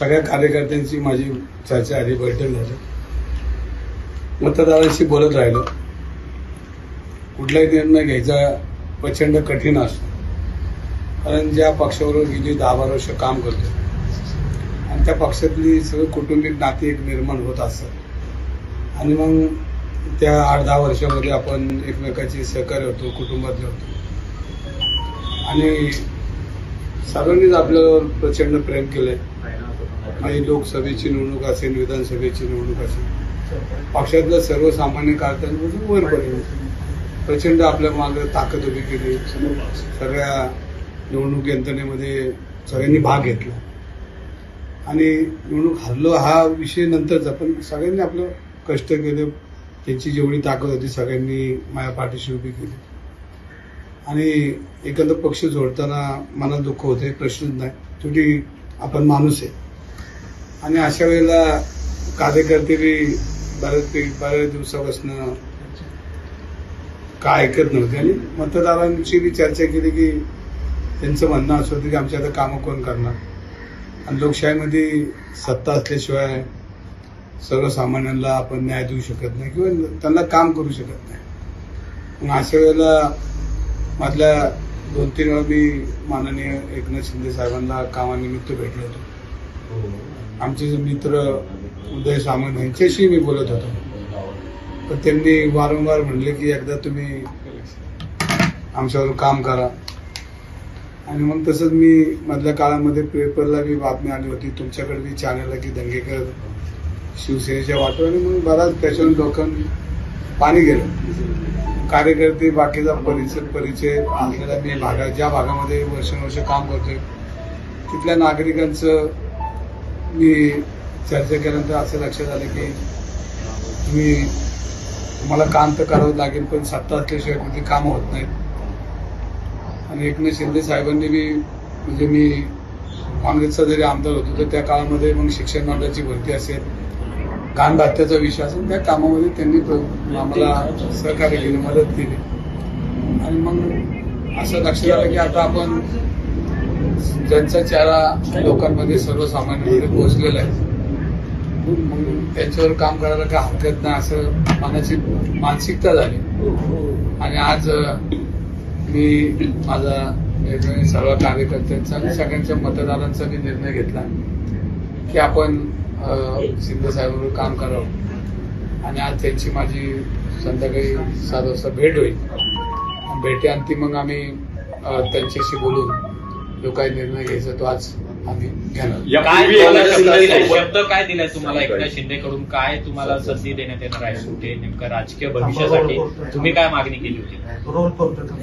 सगळ्या कार्यकर्त्यांची माझी चर्चा आली बैठक झाली. मतदारांशी बोलत राहिलो. कुठलाही निर्णय घ्यायचा प्रचंड कठीण असतो. कारण ज्या पक्षावरून गेली दहा बारा वर्ष काम करतो. आणि त्या पक्षातली सगळं कुटुंबिक नाती एक निर्माण होत असतात. आणि मग त्या आठ दहा वर्षामध्ये आपण एकमेकाची सहकार्य होतो कुटुंबातले होतो. आणि सर्वांनीच आपल्यावर प्रचंड प्रेम केलंय. आणि लोकसभेची निवडणूक असेल विधानसभेची निवडणूक असेल. पक्षातलं सर्वसामान्य कार्यकर्त्यांपासून वरपर्यंत प्रचंड आपल्या मागे ताकद उभी केली. सगळ्या निवडणूक यंत्रणेमध्ये सगळ्यांनी भाग घेतला. आणि निवडणूक हरलो हा विषय नंतरचा पण सगळ्यांनी आपलं कष्ट केले. त्यांची जेवढी ताकद होती सगळ्यांनी माझ्या पाठीशी उभी केली. आणि एकंदर पक्ष जोडताना मनात दुःख होते प्रश्नच नाही. शेवटी आपण माणूस आहे. आणि अशा वेळेला कार्यकर्ते बी बऱ्याच बऱ्याच दिवसापासून काय ऐकत नव्हते. आणि मतदारांची बी चर्चा केली की त्यांचं म्हणणं असं होतं की आमच्या आता कामं कोण करणार? आणि लोकशाहीमध्ये सत्ता असल्याशिवाय सर्वसामान्यांना आपण न्याय देऊ शकत नाही किंवा त्यांना काम करू शकत नाही. मग अशा वेळेला मधल्या दोन तीन वेळा मी माननीय एकनाथ शिंदे साहेबांना कामानिमित्त भेटलो होतो. हो. आमचे जे मित्र उदय सामंत यांच्याशी मी बोलत होतो. तर त्यांनी वारंवार म्हणले की एकदा तुम्ही आमच्यावर काम करा. आणि मग तसंच मी मधल्या काळामध्ये पेपरला बी बातमी आली होती तुमच्याकडे बी चॅनलला की दंगेकर शिवसेनेच्या वाटो आणि मग बराच त्याच्यावर लोकांनी पाणी गेलं. कार्यकर्ते बाकीचा परिचय परिचय असलेला मी भागा ज्या भागामध्ये वर्षानुवर्ष काम करतोय तिथल्या नागरिकांचं मी चर्चा केल्यानंतर असं लक्षात आलं की तुम्ही तुम्हाला काम तर करावं लागेल पण सत्ता असल्याशिवाय कोणती कामं होत नाहीत. आणि एकनाथ शिंदे साहेबांनी बी म्हणजे मी काँग्रेसचा जरी आमदार होतो तर त्या काळामध्ये मग शिक्षण मंडळाची भरती असेल कान भात्याचा विषय असेल त्या कामामध्ये त्यांनी आम्हाला सहकार्य केले मदत केली. आणि मग असं लक्षात आलं की आता आपण ज्यांचा चारा लोकांमध्ये सर्वसामान्यांमध्ये पोहोचलेला आहे. मग त्यांच्यावर काम करायला काय हरकत नाही असं मनाची मानसिकता झाली. आणि आज मी माझा निर्णय सर्व कार्यकर्त्यांचा आणि सगळ्यांच्या मतदारांचा मी निर्णय घेतला की आपण अ, शिंदे साहेबांवर काम करावं. आणि आज त्यांची माझी संध्याकाळी सात वाजता भेट होईल. भेटी भेटीअंती मग आम्ही त्यांच्याशी बोलून जो काही निर्णय घ्यायचा तो आज आम्ही घेणार. काय शब्द शिंदे काय दिलाय तुम्हाला एकनाथ शिंदेकडून? काय तुम्हाला संधी देण्यात येणार आहे? कुठे? नेमकं राजकीय भविष्यासाठी तुम्ही काय मागणी केली होती?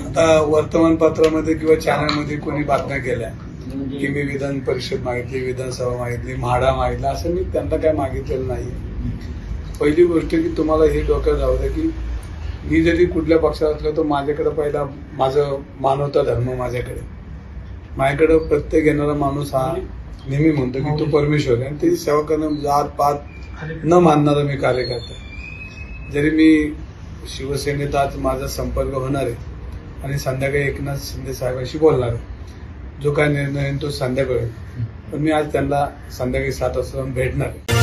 आता वर्तमानपत्रामध्ये किंवा चॅनलमध्ये कोणी बातम्या केल्या? की मी विधान परिषद मागितली विधानसभा मागितली म्हाडा मागितला असं मी त्यांना काय मागितलेलं नाही पहिली गोष्ट की तुम्हाला हे डोक्यात जाऊ द्या की मी जरी कुठल्या पक्षात असलो तर माझ्याकडे पहिला माझं मानवता धर्म माझ्याकडे. माझ्याकडे प्रत्येक येणारा माणूस हा नेहमी म्हणतो की तो परमेश्वर आहे. आणि त्याची सेवा करणं जात पात न मानणारा मी कार्यकर्ता जरी मी शिवसेनेत आज माझा संपर्क होणार आहे आणि संध्याकाळी एकनाथ शिंदे साहेबांशी बोलणार आहे. जो काय निर्णय तो संध्याकाळी. पण मी आज त्यांना संध्याकाळी सात वाजता भेटणार आहे.